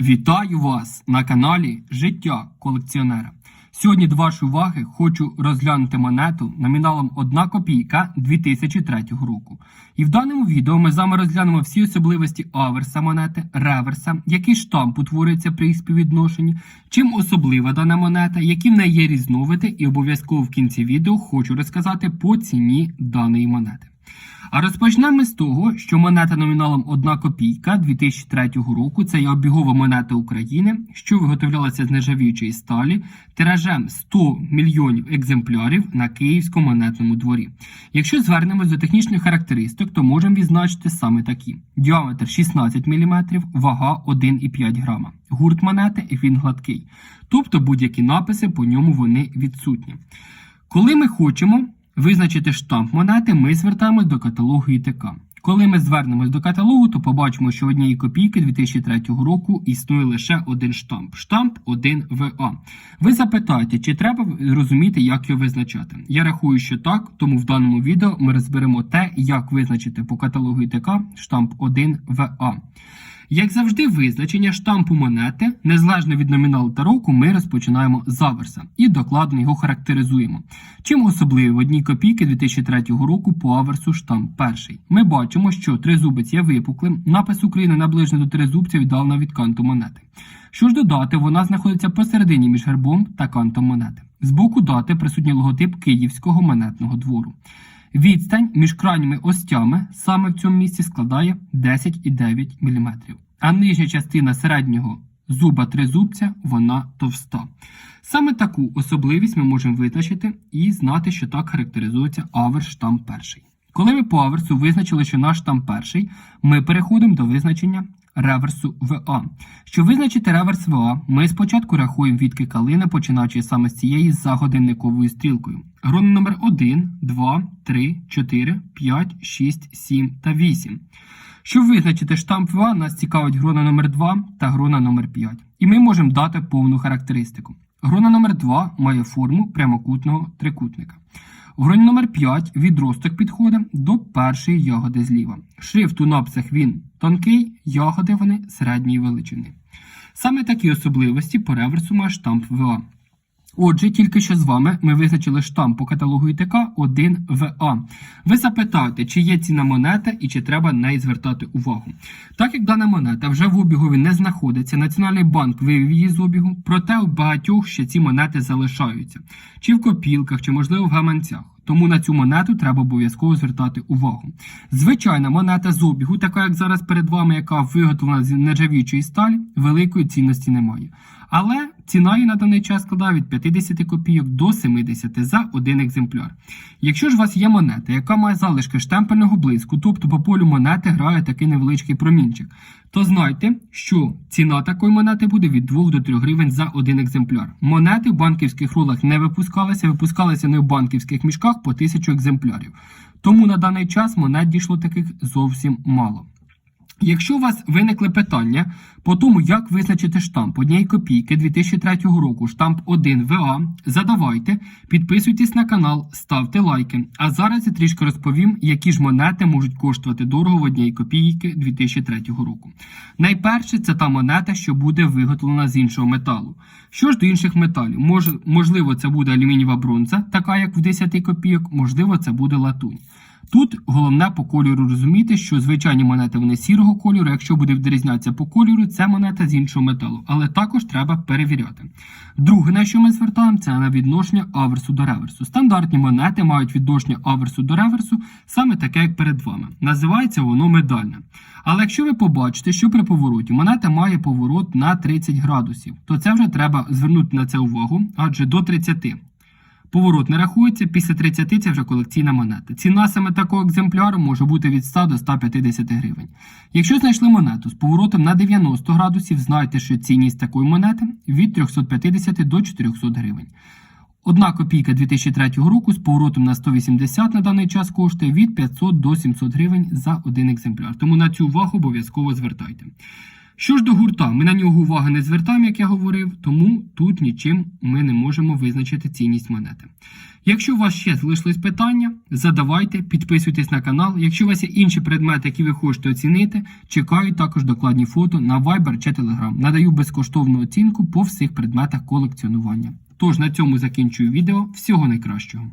Вітаю вас на каналі Життя колекціонера. Сьогодні до вашої уваги хочу розглянути монету номіналом 1 копійка 2003 року. І в даному відео ми з вами розглянемо всі особливості аверса монети, реверса, який штамп утворюється при їх співвідношенні, чим особлива дана монета, які в неї є різновиди, і обов'язково в кінці відео хочу розказати по ціні даної монети. А розпочнемо з того, що монета номіналом 1 копійка 2003 року це є обігова монета України, що виготовлялася з нержавіючої сталі тиражем 100 мільйонів екземплярів на київському монетному дворі. Якщо звернемось до технічних характеристик, то можемо відзначити саме такі: діаметр 16 мм, вага 1,5 грама. Гурт монети він гладкий, тобто будь-які написи по ньому вони відсутні. Коли ми хочемо визначити штамп монети, ми звертаємось до каталогу ІТК. Коли ми звернемось до каталогу, то побачимо, що однієї копійки 2003 року існує лише один штамп штамп 1ВА. Ви запитаєте, чи треба розуміти, як його визначати? Я рахую, що так, тому в даному відео ми розберемо те, як визначити по каталогу ІТК штамп 1ВА. Як завжди, визначення штампу монети, незалежно від номіналу та року, ми розпочинаємо з аверса і докладно його характеризуємо. Чим особливий в одній копійки 2003 року по аверсу штамп перший. Ми бачимо, що тризубець є випуклим, напис України наближений до тризубця віддалено від канту монети. Що ж додати, вона знаходиться посередині між гербом та кантом монети. З боку дати присутній логотип Київського монетного двору. Відстань між крайніми остями саме в цьому місці складає 10,9 мм. А нижня частина середнього зуба тризубця вона товста. Саме таку особливість ми можемо визначити і знати, що так характеризується аверштам перший. Коли ми по аверсу визначили, що наш штамп перший, ми переходимо до визначення реверсу ВА. Щоб визначити реверс ВА, ми спочатку рахуємо відки калини, починаючи саме з цієї за годинниковою стрілкою. Грона номер 1, 2, 3, 4, 5, 6, 7 та 8. Щоб визначити штамп ВА, нас цікавить грона номер 2 та грона номер 5. І ми можемо дати повну характеристику. Грона номер 2 має форму прямокутного трикутника. В гроні номер 5 відросток підходить до першої ягоди зліва. Шрифт у написах він тонкий, ягоди вони середньої величини. Саме такі особливості по реверсу має штамп ВА. Отже, тільки що з вами ми визначили штамп по каталогу ІТК 1ВА. Ви запитаєте, чи є ціна монета і чи треба неї звертати увагу. Так як дана монета вже в обігові не знаходиться, Національний банк вивів її з обігу, проте у багатьох ще ці монети залишаються. Чи в копілках, чи, можливо, в гаманцях. Тому на цю монету треба обов'язково звертати увагу. Звичайна монета з обігу, така як зараз перед вами, яка виготовлена з нержавіючої сталі, великої цінності немає. Але ціна її на даний час складає від 50 копійок до 70 за один екземпляр. Якщо ж у вас є монета, яка має залишки штемпельного блиску, тобто по полю монети грає такий невеличкий промінчик, то знайте, що ціна такої монети буде від 2 до 3 гривень за один екземпляр. Монети в банківських рулах не випускалися, випускалися не в банківських мішках по 1000 екземплярів. Тому на даний час монет дійшло таких зовсім мало. Якщо у вас виникли питання по тому, як визначити штамп однієї копійки 2003 року, штамп 1ВА, задавайте, підписуйтесь на канал, ставте лайки. А зараз я трішки розповім, які ж монети можуть коштувати дорого в однієї копійки 2003 року. Найперше, це та монета, що буде виготовлена з іншого металу. Що ж до інших металів, Мож, можливо, це буде алюмінієва бронза, така як в 10 копійок, можливо, це буде латунь. Тут головне по кольору розуміти, що звичайні монети вони сірого кольору. Якщо буде відрізнятися по кольору, це монета з іншого металу, але також треба перевіряти. Друге, на що ми звертаємо, це на відношення аверсу до реверсу. Стандартні монети мають відношення аверсу до реверсу, саме таке, як перед вами. Називається воно медальне. Але якщо ви побачите, що при повороті монета має поворот на 30 градусів, то це вже треба звернути на це увагу, адже до 30. Поворот не рахується, після 30 це вже колекційна монета. Ціна саме такого екземпляру може бути від 100 до 150 гривень. Якщо знайшли монету з поворотом на 90 градусів, знайте, що цінність такої монети від 350 до 400 гривень. Одна копійка 2003 року з поворотом на 180 на даний час коштує від 500 до 700 гривень за один екземпляр. Тому на цю увагу обов'язково звертайте. Що ж до гурта, ми на нього уваги не звертаємо, як я говорив, тому тут нічим ми не можемо визначити цінність монети. Якщо у вас ще залишились питання, задавайте, підписуйтесь на канал. Якщо у вас є інші предмети, які ви хочете оцінити, чекаю також докладні фото на Viber чи Telegram. Надаю безкоштовну оцінку по всіх предметах колекціонування. Тож на цьому закінчую відео. Всього найкращого.